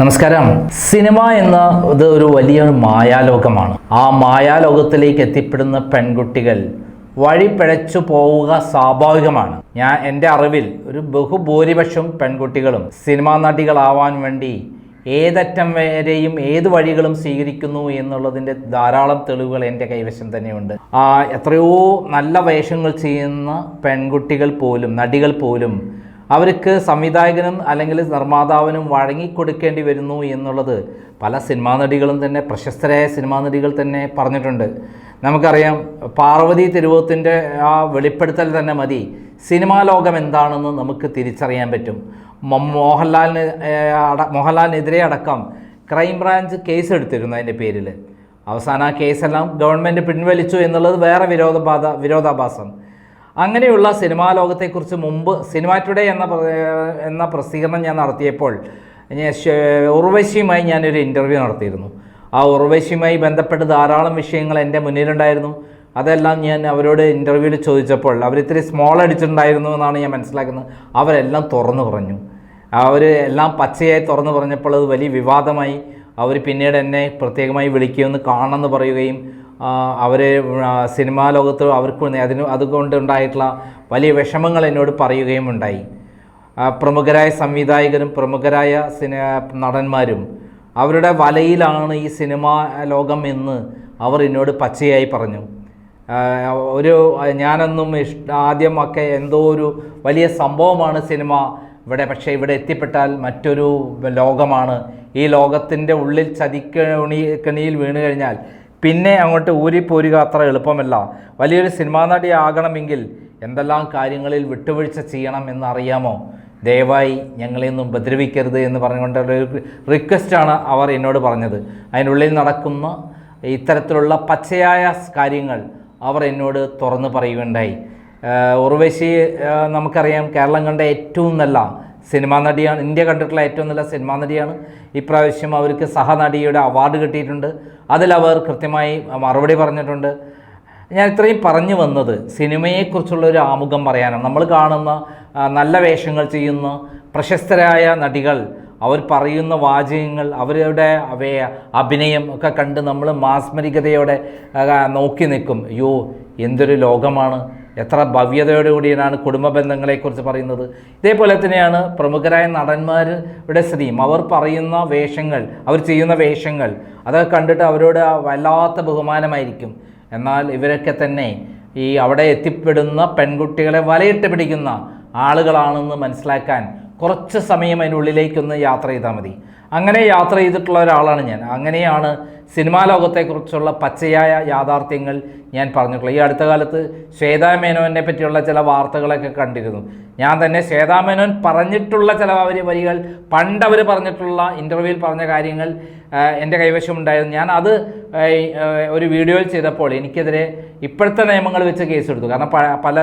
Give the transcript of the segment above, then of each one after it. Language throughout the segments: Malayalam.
നമസ്കാരം. സിനിമ എന്ന ഇത് ഒരു വലിയ മായാലോകമാണ്. ആ മായാലോകത്തിലേക്ക് എത്തിപ്പെടുന്ന പെൺകുട്ടികൾ വഴി പിഴച്ചു പോവുക സ്വാഭാവികമാണ്. ഞാൻ എന്റെ അറിവിൽ ഒരു ബഹുഭൂരിപക്ഷം പെൺകുട്ടികളും സിനിമാ നടികളാവാൻ വേണ്ടി ഏതറ്റം വരെയും ഏത് വഴികളും സ്വീകരിക്കുന്നു എന്നുള്ളതിന്റെ ധാരാളം തെളിവുകൾ എന്റെ കൈവശം തന്നെയുണ്ട്. ആ എത്രയോ നല്ല വേഷങ്ങൾ ചെയ്യുന്ന പെൺകുട്ടികൾ പോലും നടികൾ പോലും അവർക്ക് സംവിധായകനും അല്ലെങ്കിൽ നിർമ്മാതാവിനും വഴങ്ങിക്കൊടുക്കേണ്ടി വരുന്നു എന്നുള്ളത് പല സിനിമാ നടികളും തന്നെ പ്രശസ്തരായ സിനിമാ നടികൾ തന്നെ പറഞ്ഞിട്ടുണ്ട്. നമുക്കറിയാം പാർവതി തിരുവോത്തിന്റെ ആ വെളിപ്പെടുത്തൽ തന്നെ മതി. സിനിമാ ലോകം എന്താണെന്ന് നമുക്ക് തിരിച്ചറിയാൻ പറ്റും. മോഹൻലാലിന് മോഹൻലാലിനെതിരെ അടക്കം ക്രൈംബ്രാഞ്ച് കേസ് എടുത്തിരുന്നു അതിന്റെ പേരിൽ. അവസാനം ആ കേസെല്ലാം ഗവൺമെന്റ് പിൻവലിച്ചു എന്നുള്ളത് വേറെ വിരോധബാധ വിരോധാഭാസം. അങ്ങനെയുള്ള സിനിമാ ലോകത്തെക്കുറിച്ച് മുമ്പ് സിനിമ ടുഡേ എന്ന എന്ന പ്രസിദ്ധീകരണം ഞാൻ നടത്തിയപ്പോൾ ഉർവശിയുമായി ഞാനൊരു ഇന്റർവ്യൂ നടത്തിയിരുന്നു. ആ ഉർവശിയുമായി ബന്ധപ്പെട്ട് ധാരാളം വിഷയങ്ങൾ എന്റെ മുന്നിലുണ്ടായിരുന്നു. അതെല്ലാം ഞാൻ അവരോട് ഇന്റർവ്യൂവിൽ ചോദിച്ചപ്പോൾ അവർ ഇത്തിരി സ്മോൾ അടിച്ചിട്ടുണ്ടായിരുന്നു എന്നാണ് ഞാൻ മനസ്സിലാക്കുന്നത്. അവരെല്ലാം തുറന്നു പറഞ്ഞു. അവർ എല്ലാം പച്ചയായി തുറന്നു പറഞ്ഞപ്പോൾ അത് വലിയ വിവാദമായി. അവർ പിന്നീട് എന്നെ പ്രത്യേകമായി വിളിക്കുമെന്ന് കാണണമെന്ന് പറയുകയും അവർ സിനിമാ ലോകത്ത് അവർക്ക് അതിന് അതുകൊണ്ടുണ്ടായിട്ടുള്ള വലിയ വിഷമങ്ങൾ എന്നോട് പറയുകയും ഉണ്ടായി. പ്രമുഖരായ സംവിധായകരും പ്രമുഖരായ സിന നടന്മാരും അവരുടെ വലയിലാണ് ഈ സിനിമാ ലോകം എന്ന് അവർ എന്നോട് പച്ചയായി പറഞ്ഞു. ഒരു ഞാനെന്നും ഇഷ്ട ആദ്യമൊക്കെ എന്തോ ഒരു വലിയ സംഭവമാണ് സിനിമ ഇവിടെ പക്ഷേ ഇവിടെ എത്തിപ്പെട്ടാൽ മറ്റൊരു ലോകമാണ്. ഈ ലോകത്തിന്റെ ഉള്ളിൽ ചതിക്കണി കണിയിൽ വീണ് കഴിഞ്ഞാൽ പിന്നെ അങ്ങോട്ട് ഊരിപ്പോരുക അത്ര എളുപ്പമല്ല. വലിയൊരു സിനിമാ നടി ആകണമെങ്കിൽ എന്തെല്ലാം കാര്യങ്ങളിൽ വിട്ടുവീഴ്ച ചെയ്യണം എന്നറിയാമോ? ദയവായി ഞങ്ങളെയൊന്നും ഉപദ്രവിക്കരുത് എന്ന് പറഞ്ഞുകൊണ്ടുള്ള ഒരു റിക്വസ്റ്റാണ് അവർ എന്നോട് പറഞ്ഞത്. അതിനുള്ളിൽ നടക്കുന്ന ഇത്തരത്തിലുള്ള പച്ചയായ കാര്യങ്ങൾ അവർ എന്നോട് തുറന്നു പറയുകയുണ്ടായി. ഉർവശി നമുക്കറിയാം കേരളം കണ്ട ഏറ്റവും നല്ല സിനിമാ നടിയാണ്. ഇന്ത്യ കണ്ടിട്ടുള്ള ഏറ്റവും നല്ല സിനിമാ നടിയാണ്. ഇപ്രാവശ്യം അവർക്ക് സഹനടിയുടെ അവാർഡ് കിട്ടിയിട്ടുണ്ട്. അതിലവർ കൃത്യമായി മറുപടി പറഞ്ഞിട്ടുണ്ട്. ഞാൻ ഇത്രയും പറഞ്ഞു വന്നത് സിനിമയെക്കുറിച്ചുള്ള ഒരു ആമുഖം പറയാനാണ്. നമ്മൾ കാണുന്ന നല്ല വേഷങ്ങൾ ചെയ്യുന്ന പ്രശസ്തരായ നടികൾ അവർ പറയുന്ന വാചകങ്ങൾ അവരുടെ അവയ അഭിനയം ഒക്കെ കണ്ട് നമ്മൾ മാസ്മരികതയോടെ നോക്കി നിൽക്കും. അയ്യോ എന്തൊരു ലോകമാണ്. എത്ര ഭവ്യതയോടുകൂടിയാണ് കുടുംബ ബന്ധങ്ങളെക്കുറിച്ച് പറയുന്നത്. ഇതേപോലെ തന്നെയാണ് പ്രമുഖരായ നടന്മാരുടെ സ്ത്രീയും അവർ പറയുന്ന വേഷങ്ങൾ അവർ ചെയ്യുന്ന വേഷങ്ങൾ അതൊക്കെ കണ്ടിട്ട് അവരോട് വല്ലാത്ത ബഹുമാനമായിരിക്കും. എന്നാൽ ഇവരൊക്കെ തന്നെ ഈ അവിടെ എത്തിപ്പെടുന്ന പെൺകുട്ടികളെ വലയിട്ട് പിടിക്കുന്ന ആളുകളാണെന്ന് മനസ്സിലാക്കാൻ കുറച്ച് സമയം അതിനുള്ളിലേക്കൊന്ന് യാത്ര ചെയ്താൽ മതി. അങ്ങനെ യാത്ര ചെയ്തിട്ടുള്ള ഒരാളാണ് ഞാൻ. അങ്ങനെയാണ് സിനിമാ ലോകത്തെക്കുറിച്ചുള്ള പച്ചയായ യാഥാർത്ഥ്യങ്ങൾ ഞാൻ പറഞ്ഞിട്ടുള്ളത്. ഈ അടുത്ത കാലത്ത് ശ്വേതാ മേനോനെ പറ്റിയുള്ള ചില വാർത്തകളൊക്കെ കണ്ടിരുന്നു. ഞാൻ തന്നെ ശ്വേതാ മേനോൻ പറഞ്ഞിട്ടുള്ള ചില അവർ വരികൾ പണ്ടവർ പറഞ്ഞിട്ടുള്ള ഇന്റർവ്യൂവിൽ പറഞ്ഞ കാര്യങ്ങൾ എന്റെ കൈവശം ഉണ്ടായിരുന്നു ഞാൻ അത് ഒരു വീഡിയോയിൽ ചെയ്തപ്പോൾ എനിക്കെതിരെ ഇപ്പോഴത്തെ നിയമങ്ങൾ വെച്ച് കേസെടുത്തു. കാരണം പല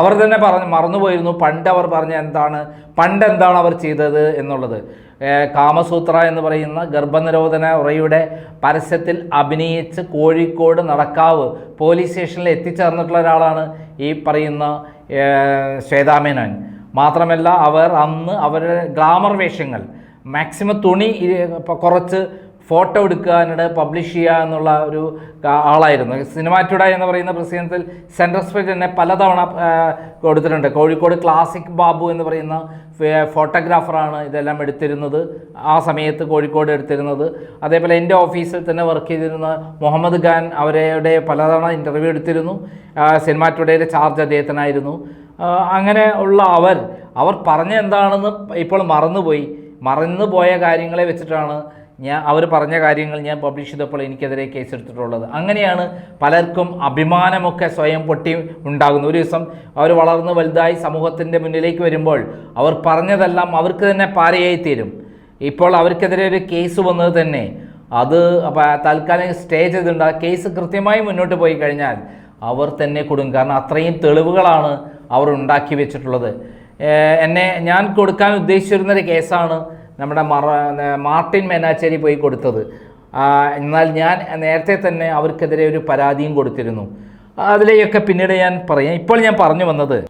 അവർ തന്നെ പറഞ്ഞ് മറന്നുപോയിരുന്നു പണ്ട് അവർ പറഞ്ഞ എന്താണ് പണ്ട് എന്താണ് അവർ ചെയ്തത് എന്നുള്ളത്. കാമസൂത്ര എന്ന് പറയുന്ന ഗർഭനിരോധന ഉറയുടെ പരസ്യത്തിൽ അഭിനയിച്ച് കോഴിക്കോട് നടക്കാവ് പോലീസ് സ്റ്റേഷനിൽ എത്തിച്ചേർന്നിട്ടുള്ള ഒരാളാണ് ഈ പറയുന്ന ശ്വേതാമേനോൻ മാത്രമല്ല അവർ അന്ന് അവരുടെ ഗ്ലാമർ വേഷങ്ങൾ മാക്സിമം തുണി കുറച്ച് ഫോട്ടോ എടുക്കുക എന്നിട്ട് പബ്ലിഷ് ചെയ്യുക എന്നുള്ള ഒരു ആളായിരുന്നു. സിനിമാ ടുഡേ എന്ന് പറയുന്ന പ്രസിദ്ധത്തിൽ സെൻട്രൽ സ്പെക്ട് തന്നെ പലതവണ കൊടുത്തിട്ടുണ്ട്. കോഴിക്കോട് ക്ലാസിക് ബാബു എന്ന് പറയുന്ന ഫോട്ടോഗ്രാഫറാണ് ഇതെല്ലാം എടുത്തിരുന്നത്. ആ സമയത്ത് കോഴിക്കോട് എടുത്തിരുന്നത്. അതേപോലെ എന്റെ ഓഫീസിൽ തന്നെ വർക്ക് ചെയ്തിരുന്ന മുഹമ്മദ് ഖാൻ അവരുടെ പലതവണ ഇന്റർവ്യൂ എടുത്തിരുന്നു. ആ, സിനിമാ ടുഡേയുടെ ചാർജ് അദ്ദേഹത്തിനായിരുന്നു അങ്ങനെ ഉള്ള അവർ അവർ പറഞ്ഞ എന്താണെന്ന് ഇപ്പോൾ മറന്നുപോയി. മറന്നു പോയ കാര്യങ്ങളെ വെച്ചിട്ടാണ് ഞാൻ അവർ പറഞ്ഞ കാര്യങ്ങൾ ഞാൻ പബ്ലിഷ് ചെയ്തപ്പോൾ എനിക്കെതിരെ കേസ് എടുത്തിട്ടുള്ളത്. അങ്ങനെയാണ് പലർക്കും അഭിമാനമൊക്കെ സ്വയം പൊട്ടി ഉണ്ടാകുന്നത്. ഒരു ദിവസം അവർ വളർന്ന് വലുതായി സമൂഹത്തിന്റെ മുന്നിലേക്ക് വരുമ്പോൾ അവർ പറഞ്ഞതെല്ലാം അവർക്ക് തന്നെ പാരയായി തീരും ഇപ്പോൾ അവർക്കെതിരെ ഒരു കേസ് വന്നത് തന്നെ. അത് താൽക്കാലിക സ്റ്റേ ചെയ്തിട്ടുണ്ട്. ആ കേസ് കൃത്യമായി മുന്നോട്ട് പോയി കഴിഞ്ഞാൽ അവർ തന്നെ കൊടുക്കും. കാരണം അത്രയും തെളിവുകളാണ് അവർ ഉണ്ടാക്കി വെച്ചിട്ടുള്ളത്. എന്നെ ഞാൻ കൊടുക്കാൻ ഉദ്ദേശിച്ചിരുന്നൊരു കേസാണ് നമ്മുടെ മറ മാർട്ടിൻ മെനാച്ചേരി പോയി കൊടുത്തത്. എന്നാൽ ഞാൻ നേരത്തെ തന്നെ അവർക്കെതിരെ ഒരു പരാതിയും കൊടുത്തിരുന്നു. അതിലെയൊക്കെ പിന്നീട് ഞാൻ പറയാം. ഇപ്പോൾ ഞാൻ പറഞ്ഞു വന്നത്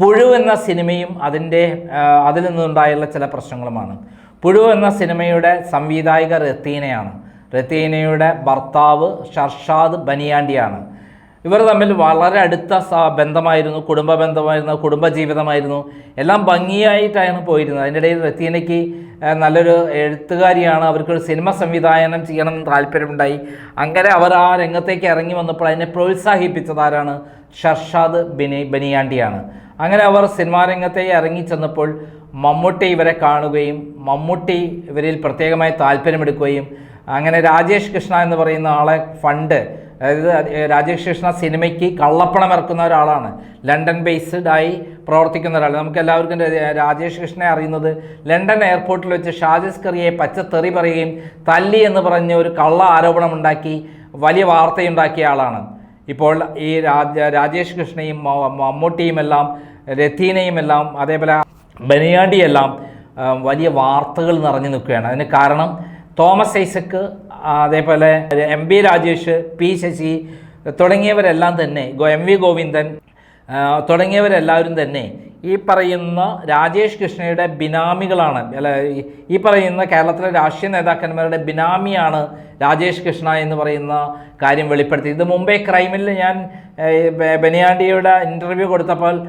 പുഴു എന്ന സിനിമയും അതിന്റെ അതിൽ നിന്നുണ്ടായുള്ള ചില പ്രശ്നങ്ങളുമാണ്. പുഴു എന്ന സിനിമയുടെ സംവിധായിക റത്തീനയാണ്. റത്തീനയുടെ ഭർത്താവ് ഷർഷാദ് ബനിയാണ്ടിയാണ്. ഇവർ തമ്മിൽ വളരെ അടുത്ത ബന്ധമായിരുന്നു കുടുംബ ബന്ധമായിരുന്നു കുടുംബ ജീവിതമായിരുന്നു എല്ലാം ഭംഗിയായിട്ടായിരുന്നു പോയിരുന്നത്. അതിന്റെ ഇടയിൽ റത്തീനയ്ക്ക് നല്ലൊരു എഴുത്തുകാരിയാണ്. അവർക്കൊരു സിനിമ സംവിധാനം ചെയ്യണമെന്ന് താല്പര്യമുണ്ടായി. അങ്ങനെ അവർ ആ രംഗത്തേക്ക് ഇറങ്ങി വന്നപ്പോൾ അതിനെ പ്രോത്സാഹിപ്പിച്ചതാരാണ് ഷർഷാദ് ബിനി ബനിയാണ്ടിയാണ്. അങ്ങനെ അവർ സിനിമാ രംഗത്തേക്ക് ഇറങ്ങി ചെന്നപ്പോൾ മമ്മൂട്ടി ഇവരെ കാണുകയും മമ്മൂട്ടി ഇവരിൽ പ്രത്യേകമായി താല്പര്യമെടുക്കുകയും അങ്ങനെ രാജേഷ് കൃഷ്ണ എന്ന് പറയുന്ന ആളെ ഫണ്ട് അതായത് രാജേഷ് കൃഷ്ണ സിനിമയ്ക്ക് കള്ളപ്പണം ഇറക്കുന്ന ഒരാളാണ്. ലണ്ടൻ ബേസ്ഡ് ആയി പ്രവർത്തിക്കുന്ന ഒരാൾ നമുക്ക് എല്ലാവർക്കും രാജേഷ് കൃഷ്ണനെ അറിയുന്നത് ലണ്ടൻ എയർപോർട്ടിൽ വെച്ച് ഷാജിസ് കറിയെ പച്ചത്തെറി പറയുകയും തല്ലി എന്ന് പറഞ്ഞ് ഒരു കള്ള ആരോപണം ഉണ്ടാക്കി വലിയ വാർത്തയുണ്ടാക്കിയ ആളാണ്. ഇപ്പോൾ ഈ രാജ രാജേഷ് കൃഷ്ണയും മമ്മൂട്ടിയും എല്ലാം രഥീനയും എല്ലാം അതേപോലെ ബനിയാണ്ടിയെല്ലാം വലിയ വാർത്തകൾ നിറഞ്ഞു നിൽക്കുകയാണ്. അതിന് കാരണം തോമസ് ഐസക്ക് അതേപോലെ M B Rajesh P Sasi തുടങ്ങിയവരെല്ലാം തന്നെ എം വി ഗോവിന്ദൻ തുടങ്ങിയവരെല്ലാവരും തന്നെ ഈ പറയുന്ന രാജേഷ് കൃഷ്ണയുടെ ബിനാമികളാണ്. അല്ല ഈ- പറയുന്ന കേരളത്തിലെ രാഷ്ട്രീയ നേതാക്കന്മാരുടെ ബിനാമിയാണ് രാജേഷ് കൃഷ്ണ എന്ന് പറയുന്ന കാര്യം വെളിപ്പെടുത്തി. ഇത് മുംബൈ ക്രൈമിൽ ഞാൻ ബനിയാണ്ടിയുടെ ഇന്റർവ്യൂ കൊടുത്തപ്പോൾ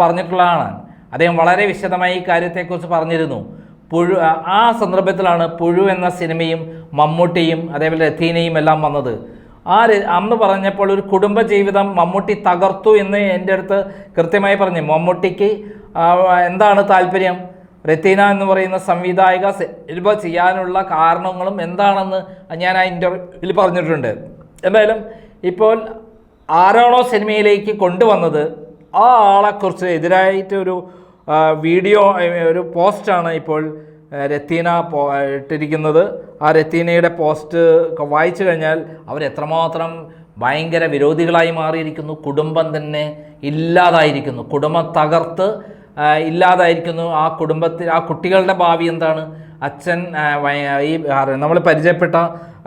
പറഞ്ഞിട്ടുള്ളതാണ്. അദ്ദേഹം വളരെ വിശദമായി ഈ കാര്യത്തെക്കുറിച്ച് പറഞ്ഞിരുന്നു. പുഴു ആ- സന്ദർഭത്തിലാണ് പുഴു എന്ന സിനിമയും മമ്മൂട്ടിയും അതേപോലെ രഥീനയും എല്ലാം വന്നത്. ആ അന്ന് പറഞ്ഞപ്പോൾ ഒരു കുടുംബ ജീവിതം മമ്മൂട്ടി തകർത്തു എന്ന് എന്റെ അടുത്ത് കൃത്യമായി പറഞ്ഞു. മമ്മൂട്ടിക്ക് എന്താണ് താല്പര്യം? രത്തീന എന്ന് പറയുന്ന സംവിധായക സിനിമ ചെയ്യാനുള്ള കാരണങ്ങളും എന്താണെന്ന് ഞാൻ ആ ഇന്റർവ്യൂവിൽ പറഞ്ഞിട്ടുണ്ട്. എന്തായാലും ഇപ്പോൾ ആരാണോ സിനിമയിലേക്ക് കൊണ്ടുവന്നത് ആ ആളെക്കുറിച്ച് എതിരായിട്ട് ഒരു ആ, വീഡിയോ ഒരു പോസ്റ്റാണ് ഇപ്പോൾ രത്തീന പോ ഇട്ടിരിക്കുന്നത്. ആ രത്തീനയുടെ പോസ്റ്റ് വായിച്ചു കഴിഞ്ഞാൽ അവർ എത്രമാത്രം ഭയങ്കര വിരോധികളായി മാറിയിരിക്കുന്നു. കുടുംബം തന്നെ ഇല്ലാതായിരിക്കുന്നു. കുടുംബം തകർത്ത് ഇല്ലാതായിരിക്കുന്നു. ആ കുടുംബത്തിൽ ആ കുട്ടികളുടെ ഭാവി എന്താണ്? അച്ഛൻ ഈ നമ്മൾ പരിചയപ്പെട്ട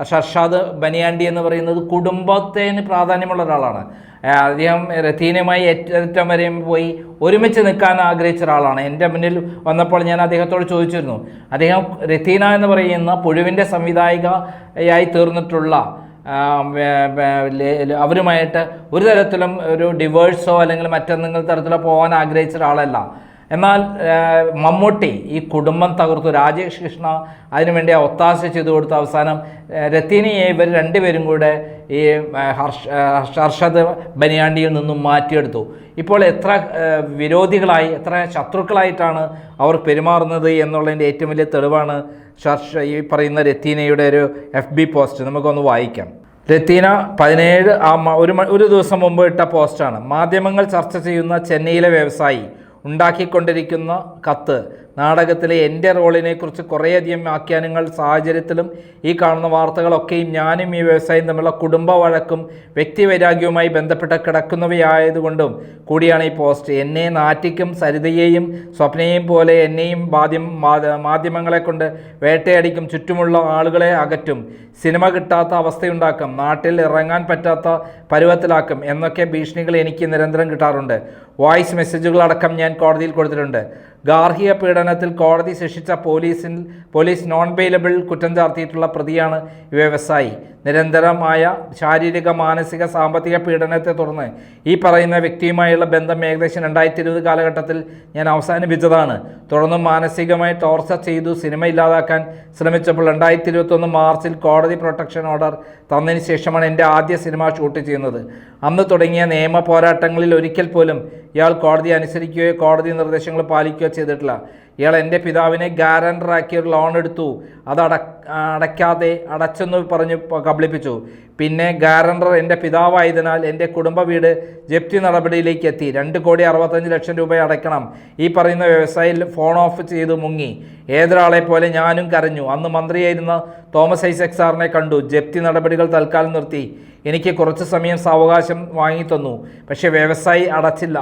ഷർഷാദ് ബനിയാണ്ടി എന്ന് പറയുന്നത് കുടുംബത്തിന് പ്രാധാന്യമുള്ള ഒരാളാണ്. അദ്ദേഹം രത്തീനയുമായി ഏറ്റവും വരെയും പോയി ഒരുമിച്ച് നിൽക്കാൻ ആഗ്രഹിച്ച ഒരാളാണ്. എന്റെ മുന്നിൽ വന്നപ്പോൾ ഞാൻ അദ്ദേഹത്തോട് ചോദിച്ചിരുന്നു അദ്ദേഹം റത്തീന എന്ന് പറയുന്ന പുഴുവിന്റെ സംവിധായികയായി തീർന്നിട്ടുള്ള അവരുമായിട്ട് ഒരു തരത്തിലും ഒരു ഡിവേഴ്സോ അല്ലെങ്കിൽ മറ്റെന്തെങ്കിലും തരത്തിലോ പോകാൻ ആഗ്രഹിച്ച ഒരാളല്ല. എന്നാൽ മമ്മൂട്ടി ഈ കുടുംബം തകർത്തു. രാജേഷ് കൃഷ്ണ അതിനുവേണ്ടി ഒത്താശ ചെയ്തു കൊടുത്ത അവസാനം രത്തീനയെ ഇവർ രണ്ടുപേരും കൂടെ ഈ ഹർഷ ഹർഷദ് ബനിയാണ്ടിയിൽ നിന്നും മാറ്റിയെടുത്തു. ഇപ്പോൾ എത്ര വിരോധികളായി എത്ര ശത്രുക്കളായിട്ടാണ് അവർ പെരുമാറുന്നത് എന്നുള്ളതിന്റെ ഏറ്റവും വലിയ തെളിവാണ് ഷർഷ ഈ പറയുന്ന രത്തീനയുടെ ഒരു എഫ് ബി പോസ്റ്റ്. നമുക്കൊന്ന് വായിക്കാം. രത്തീന പതിനേഴ് ആ ഒരു ഒരു ദിവസം മുമ്പ് ഇട്ട പോസ്റ്റാണ്. മാധ്യമങ്ങൾ ചർച്ച ചെയ്യുന്ന ചെന്നൈയിലെ വ്യവസായി ഉണ്ടാക്കിക്കൊണ്ടിരിക്കുന്ന കത്ത്. നാടകത്തിലെ എന്റെ റോളിനെക്കുറിച്ച് കുറേയധികം വ്യാഖ്യാനങ്ങൾ സാഹചര്യത്തിലും ഈ കാണുന്ന വാർത്തകളൊക്കെയും ഞാനും ഈ വ്യവസായം തമ്മിലുള്ള കുടുംബ വഴക്കും വ്യക്തിവൈരാഗ്യവുമായി ബന്ധപ്പെട്ട് കിടക്കുന്നവയായതുകൊണ്ടും കൂടിയാണ് ഈ പോസ്റ്റ്. എന്നെ നാറ്റിക്കും സരിതയെയും സ്വപ്നയെയും പോലെ എന്നെയും മാധ്യമ മാധ്യമങ്ങളെ കൊണ്ട് വേട്ടയടിക്കും ചുറ്റുമുള്ള ആളുകളെ അകറ്റും സിനിമ കിട്ടാത്ത അവസ്ഥയുണ്ടാക്കും നാട്ടിൽ ഇറങ്ങാൻ പറ്റാത്ത പരുവത്തിലാക്കും എന്നൊക്കെ ഭീഷണികൾ എനിക്ക് നിരന്തരം കിട്ടാറുണ്ട്. വോയിസ് മെസ്സേജുകളടക്കം ഞാൻ കോടതിയിൽ കൊടുത്തിട്ടുണ്ട്. ഗാർഹിക പീഡനത്തിൽ കോടതി ശിക്ഷിച്ച പോലീസിൽ പോലീസ് നോൺ ബെയിലബിൾ കുറ്റം ചാർത്തിയിട്ടുള്ള പ്രതിയാണ് വ്യവസായി. നിരന്തരമായ ശാരീരിക മാനസിക സാമ്പത്തിക പീഡനത്തെ തുടർന്ന് ഈ പറയുന്ന വ്യക്തിയുമായുള്ള ബന്ധം ഏകദേശം രണ്ടായിരത്തി ഇരുപത് കാലഘട്ടത്തിൽ ഞാൻ അവസാനിപ്പിച്ചതാണ്. തുടർന്ന് മാനസികമായി ടോർച്ചർ ചെയ്തു സിനിമ ഇല്ലാതാക്കാൻ ശ്രമിച്ചപ്പോൾ രണ്ടായിരത്തി ഇരുപത്തൊന്ന് മാർച്ചിൽ കോടതി പ്രൊട്ടക്ഷൻ ഓർഡർ തന്നതിന് ശേഷമാണ് എന്റെ ആദ്യ സിനിമ ഷൂട്ട് ചെയ്യുന്നത്. അന്ന് തുടങ്ങിയ നിയമ പോരാട്ടങ്ങളിൽ ഒരിക്കൽ പോലും ഇയാൾ കോടതി അനുസരിക്കുകയോ കോടതി നിർദ്ദേശങ്ങൾ പാലിക്കുകയോ ചെയ്തിട്ടില്ല. ഇയാൾ എന്റെ പിതാവിനെ ഗ്യാരണ്ടറാക്കി ലോൺ എടുത്തു. അത് അട അടച്ചെന്ന് പറഞ്ഞ് കബളിപ്പിച്ചു. പിന്നെ ഗാരണ്ടർ എന്റെ പിതാവായതിനാൽ എന്റെ കുടുംബ വീട് ജപ്തി നടപടിയിലേക്ക് എത്തി. രണ്ട് കോടി അറുപത്തഞ്ച് ലക്ഷം രൂപ അടയ്ക്കണം. ഈ പറയുന്ന വ്യവസായിയിൽ ഫോൺ ഓഫ് ചെയ്തു മുങ്ങി. ഏതൊരാളെ പോലെ ഞാനും കരഞ്ഞു. അന്ന് മന്ത്രിയായിരുന്ന തോമസ് ഐസക് സാറിനെ കണ്ടു. ജപ്തി നടപടികൾ തൽക്കാലം നിർത്തി. എനിക്ക് കുറച്ച് സമയം സാവകാശം വാങ്ങിത്തന്നു പക്ഷേ വ്യവസായി അടച്ചില്ല.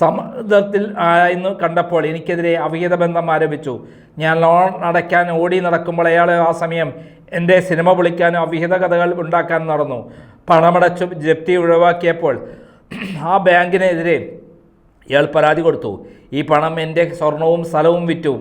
സമ്മർദ്ദത്തിൽ ആയെന്ന് കണ്ടപ്പോൾ എനിക്കെതിരെ അവിഹിത ബന്ധം ആരംഭിച്ചു. ഞാൻ ലോൺ അടയ്ക്കാൻ ഓടി നടക്കുമ്പോൾ അയാൾ ആ സമയം എന്റെ സിനിമ വിളിക്കാനും അവിഹിത കഥകൾ ഉണ്ടാക്കാൻ നടന്നു. പണമടച്ചു ജപ്തി ഒഴിവാക്കിയപ്പോൾ ആ ബാങ്കിനെതിരെ ഇയാൾ പരാതി കൊടുത്തു. ഈ പണം എന്റെ സ്വർണവും സ്ഥലവും വിറ്റു.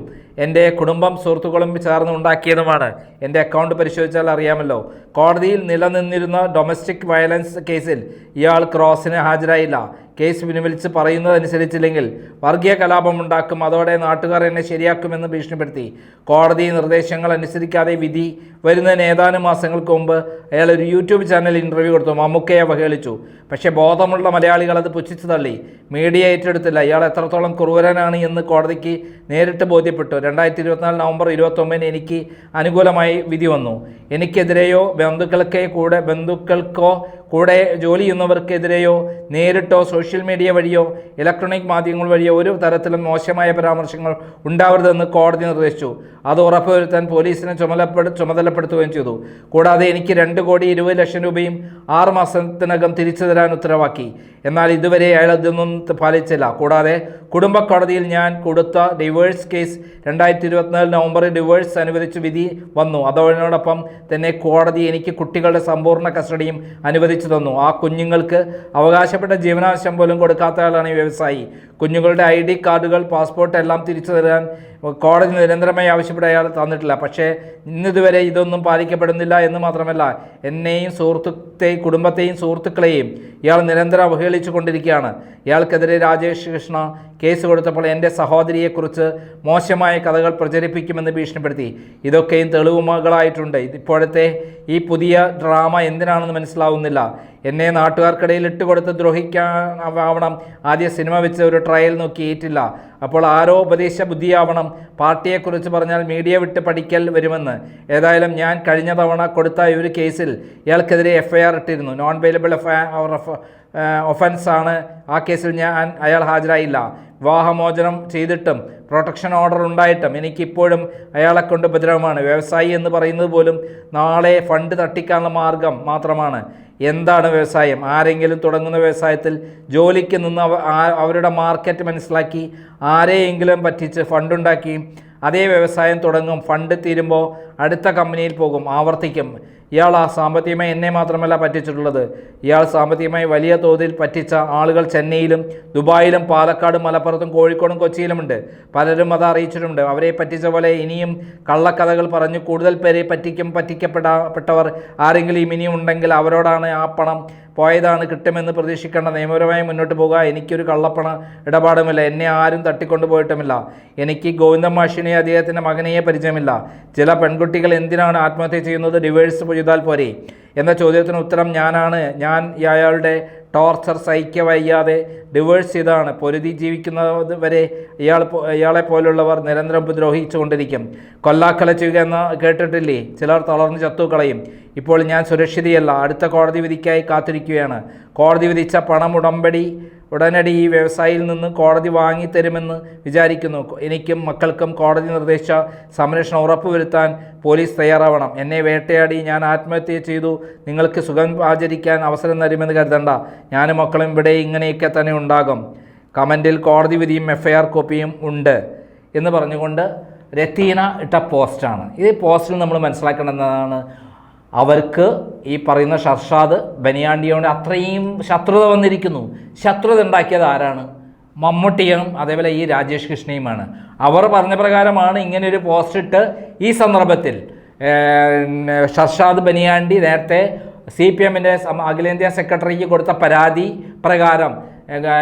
എന്റെ കുടുംബം സുഹൃത്തുക്കളും ചേർന്ന് ഉണ്ടാക്കിയതുമാണ്. എന്റെ അക്കൗണ്ട് പരിശോധിച്ചാൽ അറിയാമല്ലോ. കോടതിയിൽ നിലനിന്നിരുന്ന ഡൊമസ്റ്റിക് വയലൻസ് കേസിൽ ഇയാൾ ക്രോസിന് ഹാജരായില്ല. കേസ് പിൻവലിച്ച് പറയുന്നതനുസരിച്ചില്ലെങ്കിൽ വർഗീയ കലാപമുണ്ടാക്കും അതോടെ നാട്ടുകാർ എന്നെ ശരിയാക്കുമെന്ന് ഭീഷണിപ്പെടുത്തി. കോടതി നിർദ്ദേശങ്ങൾ അനുസരിക്കാതെ വിധി വരുന്നതിന് ഏതാനും മാസങ്ങൾക്ക് മുമ്പ് അയാൾ ഒരു യൂട്യൂബ് ചാനൽ ഇന്റർവ്യൂ കൊടുത്തു. മമ്മൂക്കയെ അവഹേളിച്ചു. പക്ഷേ ബോധമുള്ള മലയാളികൾ അത് പുച്ഛിച്ചു തള്ളി. മീഡിയ ഏറ്റെടുത്തില്ല. ഇയാൾ എത്രത്തോളം ക്രൂരനാണ് എന്ന് കോടതിക്ക് നേരിട്ട് ബോധ്യപ്പെട്ടു. രണ്ടായിരത്തി ഇരുപത്തിനാല് നവംബർ ഇരുപത്തൊമ്പതിന് എനിക്ക് അനുകൂലമായി വിധി വന്നു. എനിക്കെതിരെയോ ബന്ധുക്കൾക്കേ കൂടെ ബന്ധുക്കൾക്കോ കൂടെ ജോലി ചെയ്യുന്നവർക്കെതിരെയോ നേരിട്ടോ സോഷ്യൽ മീഡിയ വഴിയോ ഇലക്ട്രോണിക് മാധ്യമങ്ങൾ വഴിയോ ഒരു തരത്തിലും മോശമായ പരാമർശങ്ങൾ ഉണ്ടാവരുതെന്ന് കോടതി നിർദ്ദേശിച്ചു. അത് ഉറപ്പുവരുത്താൻ പോലീസിനെ ചുമതലപ്പെടു ചുമതലപ്പെടുത്തുകയും ചെയ്തു. കൂടാതെ എനിക്ക് രണ്ട് കോടി ഇരുപത് ലക്ഷം രൂപയും ആറ് മാസത്തിനകം തിരിച്ചു തരാൻ ഉത്തരവാക്കി. എന്നാൽ ഇതുവരെ അയാൾ ഇതൊന്നും പാലിച്ചില്ല. കൂടാതെ കുടുംബ കോടതിയിൽ ഞാൻ കൊടുത്ത ഡിവേഴ്സ് കേസ് രണ്ടായിരത്തി ഇരുപത്തിനാല് നവംബറിൽ ഡിവേഴ്സ് അനുവദിച്ച് വിധി വന്നു. അതോടൊപ്പം തന്നെ കോടതി എനിക്ക് കുട്ടികളുടെ സമ്പൂർണ കസ്റ്റഡിയും അനുവദിച്ചു തന്നു ആ കുഞ്ഞുങ്ങൾക്ക് അവകാശപ്പെട്ട ജീവനാംശം പോലും കൊടുക്കാത്ത ആളാണ് ഈ വ്യവസായി. കുഞ്ഞുങ്ങളുടെ ഐ കാർഡുകൾ പാസ്പോർട്ട് എല്ലാം തിരിച്ചു തരാൻ കോടതി നിരന്തരമായി ആവശ്യപ്പെട്ട അയാൾ തന്നിട്ടില്ല. പക്ഷേ ഇന്നിതുവരെ ഇതൊന്നും പാലിക്കപ്പെടുന്നില്ല എന്ന് മാത്രമല്ല എന്നെയും സുഹൃത്തുക്കളെയും കുടുംബത്തെയും സുഹൃത്തുക്കളെയും ഇയാൾ നിരന്തരം അവഹേളിച്ചു കൊണ്ടിരിക്കുകയാണ് ഇയാൾക്കെതിരെ രാജേഷ് കൃഷ്ണ കേസ് കൊടുത്തപ്പോൾ എന്റെ സഹോദരിയെക്കുറിച്ച് മോശമായ കഥകൾ പ്രചരിപ്പിക്കുമെന്ന് ഭീഷണിപ്പെടുത്തി. ഇതൊക്കെയും തെളിവുമകളായിട്ടുണ്ട്. ഇപ്പോഴത്തെ ഈ പുതിയ ഡ്രാമ എന്തിനാണെന്ന് മനസ്സിലാവുന്നില്ല. എന്നെ നാട്ടുകാർക്കിടയിൽ ഇട്ടുകൊടുത്ത് ദ്രോഹിക്കാൻ ദ്രോഹിക്കാവണം ആദ്യ സിനിമ വെച്ച് ഒരു ട്രയൽ നോക്കിയിട്ടില്ല. അപ്പോൾ ആരോ ഉപദേശ ബുദ്ധിയാവണം പാർട്ടിയെക്കുറിച്ച് പറഞ്ഞാൽ മീഡിയ വിട്ട് പഠിക്കൽ വരുമെന്ന്. ഏതായാലും ഞാൻ കഴിഞ്ഞ തവണ കൊടുത്ത ഒരു കേസിൽ ഇയാൾക്കെതിരെ എഫ് ഐ ആർ ഇട്ടിരുന്നു. നോൺ വെയിലബിൾ ഒഫൻസ് ആണ്. ആ കേസിൽ ഞാൻ അയാൾ ഹാജരായില്ല. വിവാഹമോചനം ചെയ്തിട്ടും പ്രൊട്ടക്ഷൻ ഓർഡർ ഉണ്ടായിട്ടും എനിക്കിപ്പോഴും അയാളെ കൊണ്ട് ഉപദ്രവമാണ്. വ്യവസായി എന്ന് പറയുന്നത് പോലും നാളെ ഫണ്ട് തട്ടിക്കാനുള്ള മാർഗം മാത്രമാണ്. എന്താണ് വ്യവസായം? ആരെങ്കിലും തുടങ്ങുന്ന വ്യവസായത്തിൽ ജോലിക്ക് നിന്ന് അവ അവരുടെ മാർക്കറ്റ് മനസ്സിലാക്കി ആരെയെങ്കിലും പറ്റിച്ച് ഫണ്ടുണ്ടാക്കി അതേ വ്യവസായം തുടങ്ങും. ഫണ്ട് തീരുമ്പോൾ അടുത്ത കമ്പനിയിൽ പോകും ആവർത്തിക്കും. ഇയാൾ ആ സാമ്പത്തികമായി എന്നെ മാത്രമല്ല പറ്റിച്ചിട്ടുള്ളത്. ഇയാൾ സാമ്പത്തികമായി വലിയ തോതിൽ പറ്റിച്ച ആളുകൾ ചെന്നൈയിലും ദുബായിലും പാലക്കാടും മലപ്പുറത്തും കോഴിക്കോടും കൊച്ചിയിലുമുണ്ട്. പലരും അത് അറിയിച്ചിട്ടുണ്ട്. അവരെ പറ്റിച്ച പോലെ ഇനിയും കള്ളക്കഥകൾ പറഞ്ഞു കൂടുതൽ പേരെ പറ്റിക്കും പറ്റിക്കപ്പെടാപ്പെട്ടവർ ആരെങ്കിലും ഇനിയും ഉണ്ടെങ്കിൽ അവരോടാണ് ആ പണം പോയതാണ് കിട്ടുമെന്ന് പ്രതീക്ഷിക്കേണ്ട. നിയമപരമായി മുന്നോട്ട് പോകുക. എനിക്കൊരു കള്ളപ്പണ ഇടപാടുമില്ല. എന്നെ ആരും തട്ടിക്കൊണ്ടു പോയിട്ടുമില്ല. എനിക്ക് ഗോവിന്ദം മാഷിനെ അദ്ദേഹത്തിന്റെ മകനെയെ പരിചയമില്ല. ചില പെൺകുട്ടികൾ എന്തിനാണ് ആത്മഹത്യ ചെയ്യുന്നത്? ഡിവേഴ്സ് ചെയ്താൽ പോരെ. എന്ന ചോദ്യത്തിന് ഉത്തരം ഞാനാണ്. ഞാൻ അയാളുടെ ടോർച്ചർ സഹിക്ക വയ്യാതെ ഡിവേഴ്സ് ചെയ്താണ്. പൊരുതി ജീവിക്കുന്നത് വരെ ഇയാൾ ഇയാളെ പോലുള്ളവർ നിരന്തരം ഉപദ്രോഹിച്ചു കൊണ്ടിരിക്കും കൊല്ലാക്കല ചെയ്യുക എന്ന് കേട്ടിട്ടില്ലേ? ചിലർ തളർന്ന് ചത്തുകളയും. ഇപ്പോൾ ഞാൻ സുരക്ഷിതയല്ല. അടുത്ത കോടതി വിധിക്കായി കാത്തിരിക്കുകയാണ്. കോടതി വിധിച്ച പണം ഉടമ്പടി ഉടനടി ഈ വ്യവസായിയിൽ നിന്ന് കോടതി വാങ്ങിത്തരുമെന്ന് വിചാരിക്കുന്നു. എനിക്കും മക്കൾക്കും കോടതി നിർദ്ദേശിച്ച സംരക്ഷണം ഉറപ്പുവരുത്താൻ പോലീസ് തയ്യാറാവണം. എന്നെ വേട്ടയാടി ഞാൻ ആത്മഹത്യ ചെയ്തു. നിങ്ങൾക്ക് സുഖം ആചരിക്കാൻ അവസരം തരുമെന്ന് കരുതണ്ട. ഞാനും മക്കളും ഇവിടെ ഇങ്ങനെയൊക്കെ തന്നെ ഉണ്ടാകും. കമന്റിൽ കോടതി വിധിയും എഫ് കോപ്പിയും ഉണ്ട് എന്ന് പറഞ്ഞുകൊണ്ട് രത്തീന ഇട്ട പോസ്റ്റാണ്. ഈ പോസ്റ്റിൽ നമ്മൾ മനസ്സിലാക്കേണ്ടതാണ് അവർക്ക് ഈ പറയുന്ന ഷർഷാദ് ബനിയാണ്ടിയോട് അത്രയും ശത്രുത വന്നിരിക്കുന്നു. ശത്രുത ഉണ്ടാക്കിയത് ആരാണ്? മമ്മൂട്ടിയും അതേപോലെ ഈ രാജേഷ് കൃഷ്ണയുമാണ്. അവർ പറഞ്ഞ പ്രകാരമാണ് ഇങ്ങനെയൊരു പോസ്റ്റ് ഇട്ട് ഈ സന്ദർഭത്തിൽ ഷർഷാദ് ബനിയാണ്ടി നേരത്തെ സി പി എമ്മിന്റെ അഖിലേന്ത്യാ സെക്രട്ടറിക്ക് കൊടുത്ത പരാതി പ്രകാരം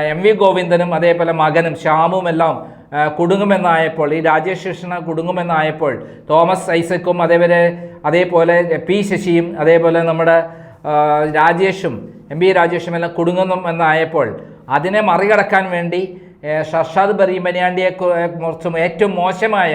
എം വി ഗോവിന്ദനും അതേപോലെ മകനും ശ്യാമും എല്ലാം ഏഹ്, കുടുങ്ങുമെന്നായപ്പോൾ ഈ രാജേഷ് കൃഷ്ണ കുടുങ്ങുമെന്നായപ്പോൾ തോമസ് ഐസക്കും അതേപോലെ അതേപോലെ പി ശശിയും അതേപോലെ നമ്മുടെ രാജേഷും എം ബി രാജേഷും എല്ലാം കുടുങ്ങുന്നു എന്നായപ്പോൾ അതിനെ മറികടക്കാൻ വേണ്ടി ഷർഷാദ് ബറീം ബനിയാണ്ടിയെ കുറിച്ചും ഏറ്റവും മോശമായ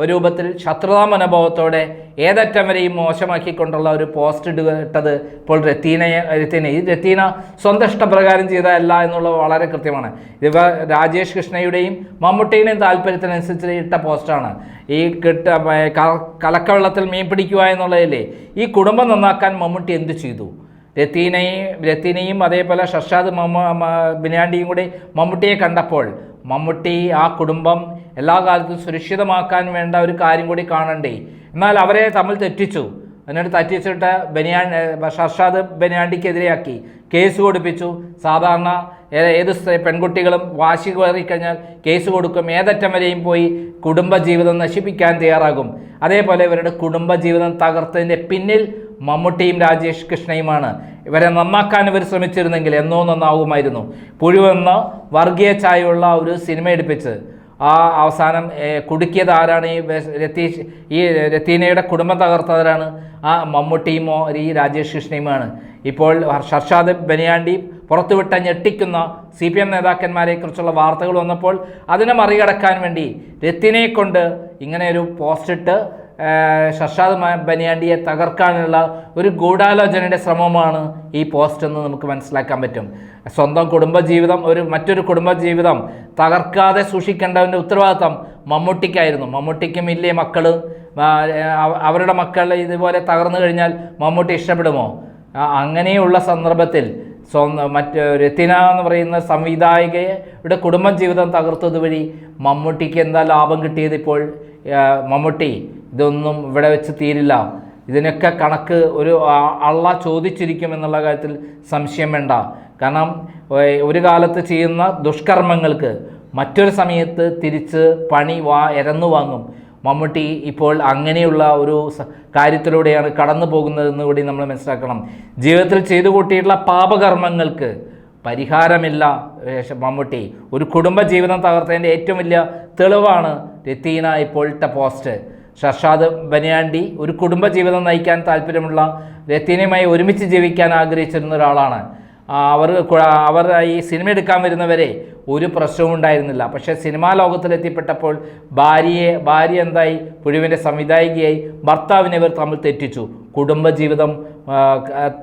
ഒരു രൂപത്തിൽ ശത്രുതാ മനോഭാവത്തോടെ ഏതറ്റം വരെയും മോശമാക്കിക്കൊണ്ടുള്ള ഒരു പോസ്റ്റ് ഇട്ടത് ഇപ്പോൾ രത്തീനയെ രത്തീന. ഈ രത്തീന സ്വന്തം ഇഷ്ടപ്രകാരം ചെയ്തതല്ല എന്നുള്ളത് വളരെ കൃത്യമാണ്. ഇവ രാജേഷ് കൃഷ്ണയുടെയും മമ്മൂട്ടിയുടെയും താല്പര്യത്തിനനുസരിച്ച് ഇട്ട പോസ്റ്റാണ്. ഈ കിട്ട കലക്കവെള്ളത്തിൽ മീൻ പിടിക്കുക എന്നുള്ളതില്ലേ ഈ കുടുംബം നന്നാക്കാൻ മമ്മൂട്ടി എന്ത് ചെയ്തു? രത്തീനയും രത്തീനയും അതേപോലെ ഷർഷാദ് മമ്മ ബിനാണ്ടിയും കൂടി മമ്മൂട്ടിയെ കണ്ടപ്പോൾ മമ്മൂട്ടി ആ കുടുംബം എല്ലാ കാലത്തും സുരക്ഷിതമാക്കാൻ വേണ്ട ഒരു കാര്യം കൂടി കാണണ്ടേ. എന്നാൽ അവരെ തമ്മിൽ തെറ്റിച്ചു. എന്നിട്ട് തെറ്റിച്ചിട്ട് ബനിയാൻ ഷർഷാദ് ബനിയാണ്ടിക്കെതിരെയാക്കി കേസ് കൊടുപ്പിച്ചു. സാധാരണ ഏത് പെൺകുട്ടികളും വാശി കയറിക്കഴിഞ്ഞാൽ കേസ് കൊടുക്കും. ഏതറ്റം വരെയും പോയി കുടുംബജീവിതം നശിപ്പിക്കാൻ തയ്യാറാകും. അതേപോലെ ഇവരുടെ കുടുംബജീവിതം തകർത്തതിന്റെ പിന്നിൽ മമ്മൂട്ടിയും രാജേഷ് കൃഷ്ണയുമാണ്. ഇവരെ നന്നാക്കാൻ ഇവർ ശ്രമിച്ചിരുന്നെങ്കിൽ എന്നോ നന്നാവുമായിരുന്നു. പുഴുവെന്ന വർഗീയ ചായയുള്ള ഒരു സിനിമ എടുപ്പിച്ച് ആ അവസാനം കുടുക്കിയത് ആരാണ്? ഈ രതീഷ് ഈ രത്തീനയുടെ കുടുംബം തകർത്തവരാണ്. ആ മമ്മൂട്ടിയുമോ ഈ രാജേഷ് കൃഷ്ണയുമാണ്. ഇപ്പോൾ ഷർഷാദ് ബനിയാണ്ടി പുറത്തുവിട്ട ഞെട്ടിക്കുന്ന സി പി എം നേതാക്കന്മാരെ കുറിച്ചുള്ള വാർത്തകൾ വന്നപ്പോൾ അതിനെ മറികടക്കാൻ വേണ്ടി രത്തിനെ കൊണ്ട് ഇങ്ങനെ ഒരു പോസ്റ്റ് ഇട്ട് ഏഹ് ഷർഷാദ് ബനിയാണ്ടിയെ തകർക്കാനുള്ള ഒരു ഗൂഢാലോചനയുടെ ശ്രമമാണ് ഈ പോസ്റ്റ് എന്ന് നമുക്ക് മനസ്സിലാക്കാൻ പറ്റും. സ്വന്തം കുടുംബജീവിതം ഒരു മറ്റൊരു കുടുംബജീവിതം തകർക്കാതെ സൂക്ഷിക്കേണ്ടതിന്റെ ഉത്തരവാദിത്തം മമ്മൂട്ടിക്കായിരുന്നു. മമ്മൂട്ടിക്കും ഇല്ലേ മക്കൾ അവരുടെ മക്കൾ ഇതുപോലെ തകർന്നു കഴിഞ്ഞാൽ മമ്മൂട്ടി ഇഷ്ടപ്പെടുമോ? അങ്ങനെയുള്ള സന്ദർഭത്തിൽ സ്വന്തം മറ്റ് രത്തിന എന്ന് പറയുന്ന സംവിധായികയുടെ കുടുംബ ജീവിതം തകർത്തത് വഴി മമ്മൂട്ടിക്ക് എന്താ ലാഭം കിട്ടിയത് ഇപ്പോൾ? മമ്മൂട്ടി ഇതൊന്നും ഇവിടെ വെച്ച് തീരില്ല. ഇതിനൊക്കെ കണക്ക് ഒരു അള്ള ചോദിച്ചിരിക്കും എന്നുള്ള കാര്യത്തിൽ സംശയം വേണ്ട. കാരണം ഒരു കാലത്ത് ചെയ്യുന്ന ദുഷ്കർമ്മങ്ങൾക്ക് മറ്റൊരു സമയത്ത് തിരിച്ച് പണി വാ ഇരന്നു വാങ്ങും. മമ്മൂട്ടി ഇപ്പോൾ അങ്ങനെയുള്ള ഒരു കാര്യത്തിലൂടെയാണ് കടന്നു പോകുന്നതെന്ന് കൂടി നമ്മൾ മനസ്സിലാക്കണം. ജീവിതത്തിൽ ചെയ്തു കൂട്ടിയിട്ടുള്ള പാപകർമ്മങ്ങൾക്ക് പരിഹാരമില്ല മമ്മൂട്ടി. ഒരു കുടുംബ ജീവിതം തകർത്തതിന്റെ ഏറ്റവും വലിയ തെളിവാണ് രത്തീന ഇപ്പോഴത്തെ പോസ്റ്റ്. ഷർഷാദ് ബനിയാണ്ടി ഒരു കുടുംബ ജീവിതം നയിക്കാൻ താല്പര്യമുള്ള രത്തീനയുമായി ഒരുമിച്ച് ജീവിക്കാൻ ആഗ്രഹിച്ചിരുന്ന ഒരാളാണ്. അവർ അവർ ഈ സിനിമ എടുക്കാൻ വരുന്നവരെ ഒരു പ്രശ്നവും ഉണ്ടായിരുന്നില്ല. പക്ഷേ സിനിമാ ലോകത്തിലെത്തിപ്പെട്ടപ്പോൾ ഭാര്യയെ ഭാര്യ എന്തായി? പുഴുവിന്റെ സംവിധായികയായി ഭർത്താവിനെ ഇവർ തമ്മിൽ തെറ്റിച്ചു. കുടുംബജീവിതം ജീവിതം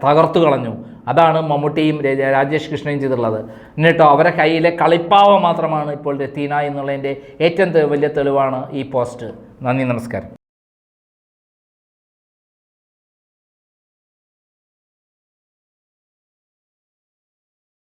തകർത്തു കളഞ്ഞു. അതാണ് മമ്മൂട്ടിയും രാജേഷ് കൃഷ്ണയും ചെയ്തിട്ടുള്ളത്. എന്നിട്ടോ അവരെ കയ്യിലെ കളിപ്പാവ മാത്രമാണ് ഇപ്പോൾ രത്തീന എന്നുള്ളതിന്റെ ഏറ്റവും വലിയ തെളിവാണ് ഈ പോസ്റ്റ്. നന്ദി നമസ്കാരം.